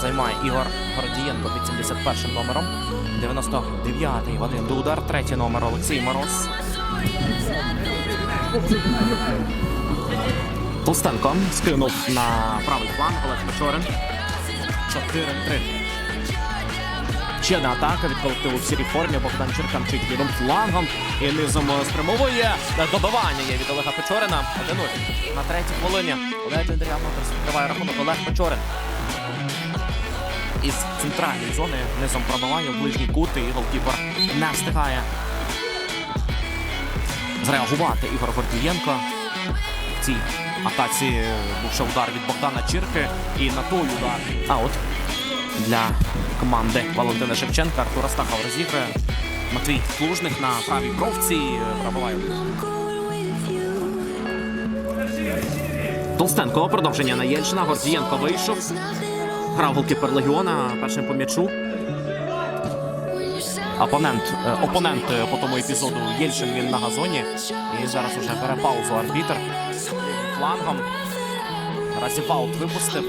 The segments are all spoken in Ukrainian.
займає Ігор Гордієнко під 71 номером. 99-й Вадим Дудар, третій номер Олексій Мороз. Толстенко скинув на правий фланг Олег Печорин. 4-3. Ще одна атака від колективу в сірій формі. Богдан Черканчик лівим флангом. І низом спрямовує добивання є від Олега Печорина. 1-0. На третій хвилині. Олег Андрій Моторс відкриває рахунок Олег Печорин. Із центральної зони низом пробиває в ближній кут і голкіпер не встигає зреагувати Ігор Гордієнко. В цій атаці був ще удар від Богдана Чірки і на той удар. А от для команди Валентина Шевченка Артур Астахов розіграє. Матвій Плужник на правій бровці пробиває. Толстенко продовження на Єльшина. Гордієнко вийшов. Грав голкіпер Легіона першим по м'ячу. Опонент, е, опонент е, по тому епізоду Єльшин він на газоні. І зараз уже бере паузу арбітр. Флангом. Наразі Ваут випустив.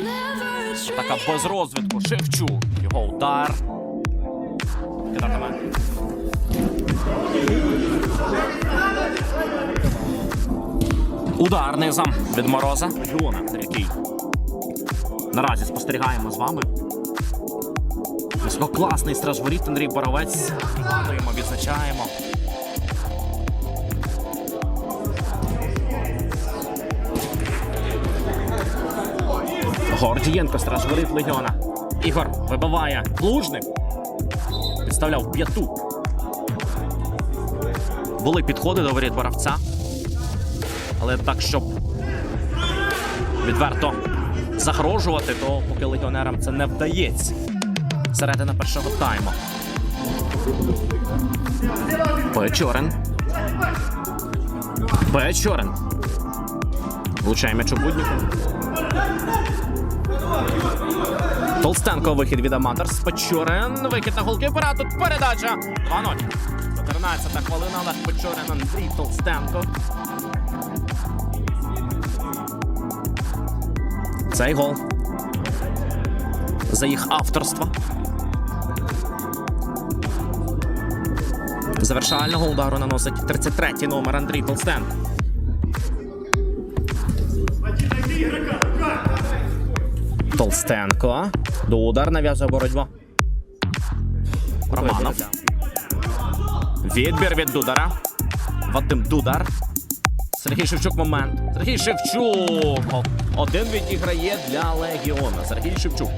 Така без розвідку. Шевчук. Його удар. Кидатиме. Удар низом від Мороза. Легіона, який наразі спостерігаємо з вами. Висококласний стражворіт Андрій Боровець. Радуємо, відзначаємо. Гордієнко стражворіт Легіона. Ігор вибиває плужник. Підставляв п'яту. Були підходи до воріт Боровця. Але так, щоб відверто загрожувати, то поки легіонерам це не вдається. Середина першого тайму. Печорин. Печорин. Влучає м'яч у будніку. Толстенко вихід від Аматорс. Печорин. Вихід на голкіпера. Тут передача. 2-0. 14 хвилина. Олег Печорин, Андрій Толстенко. Цей. За їх авторство. Завершального удару наносить 33-й номер Андрій Толстенко. Толстенко. До удар нав'язує боротьба. Романов. Відбір від Дудара. Вадим Дудар. Сергій Шевчук момент. Сергій Шевчук. Один відіграє для Легіона. Сергій Шевчук.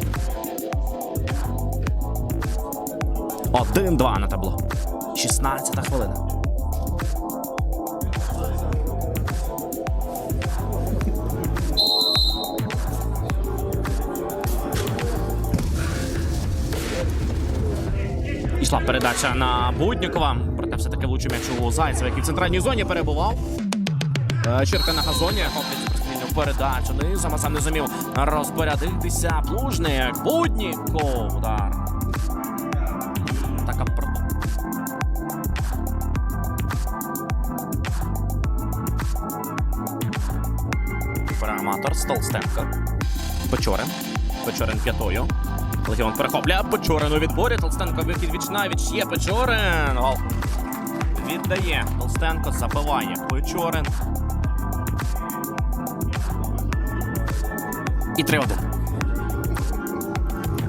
Один-два на табло. 16 хвилина. Ішла передача на Буднікова. Проте все-таки влучив м'яч у Зайцева, який в центральній зоні перебував. Е, Чірка на газоні, прострільну передачу. Низом, а сам не зумів розпорядитися. Плужник, Будніков, удар. Така про. Аматор Столстенко. Печорин. Печорин п'ятою. Легіон перехоплює Печорин у відборі. Толстенко вихід віч навіч є Печорин. Гол. Віддає. Толстенко забиває. Печорин. І 3-1.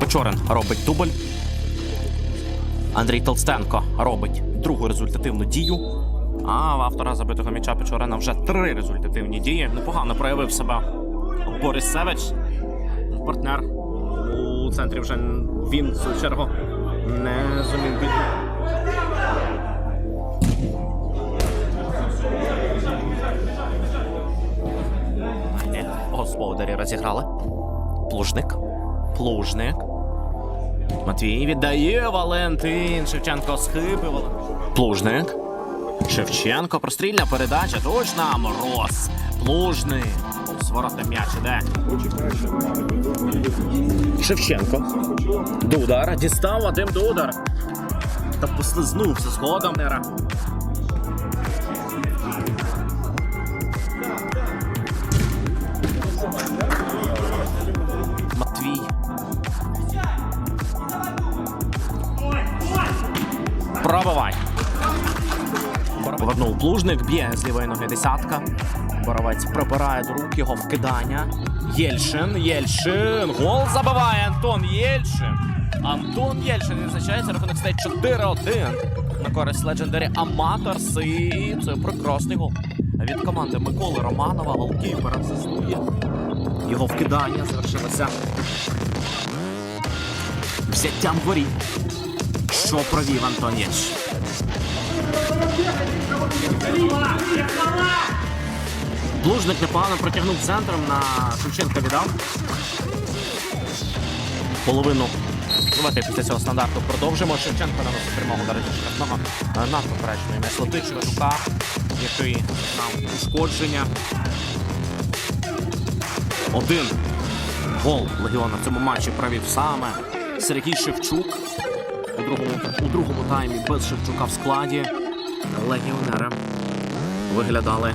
Печорин робить дубль. Андрій Толстенко робить другу результативну дію. А в автора забитого м'яча Печорина вже три результативні дії. Непогано проявив себе Борис Севич. Партнер у центрі вже він, в свою чергу, не зумів бити. Господарі розіграли. Плужник. Плужник. Матвій віддає Валентин. Шевченко схибив. Плужник. Шевченко. Прострільна передача. Точно. Мороз. Плужник. Сворота м'яч іде. Шевченко. Дудар. Дістав Вадим Дудар. Та послизнувся згодом. Плужник, б'є з лівої ноги десятка. Боровець прибирає до рук його вкидання. Єльшин, Єльшин. Гол забиває Антон Єльшин. Антон Єльшин відзначається. Рахунок стає 4-1 на користь легендарі Аматорс. І це прекрасний гол від команди Миколи Романова. Голкіпер асистує. Його вкидання завершилося взяттям воріт. Що провів Антон Єльшин. Блужник непогано протягнув центром на Шевченка віддав. Половину. Давайте після цього стандарту продовжимо. Шевченко наносить прямого до речі штрафного е, над поперечною м'яч летить Шевчука, який мав ушкодження. Один гол Легіона в цьому матчі провів саме Сергій Шевчук. У другому, у другому таймі без Шевчука в складі легіонери виглядали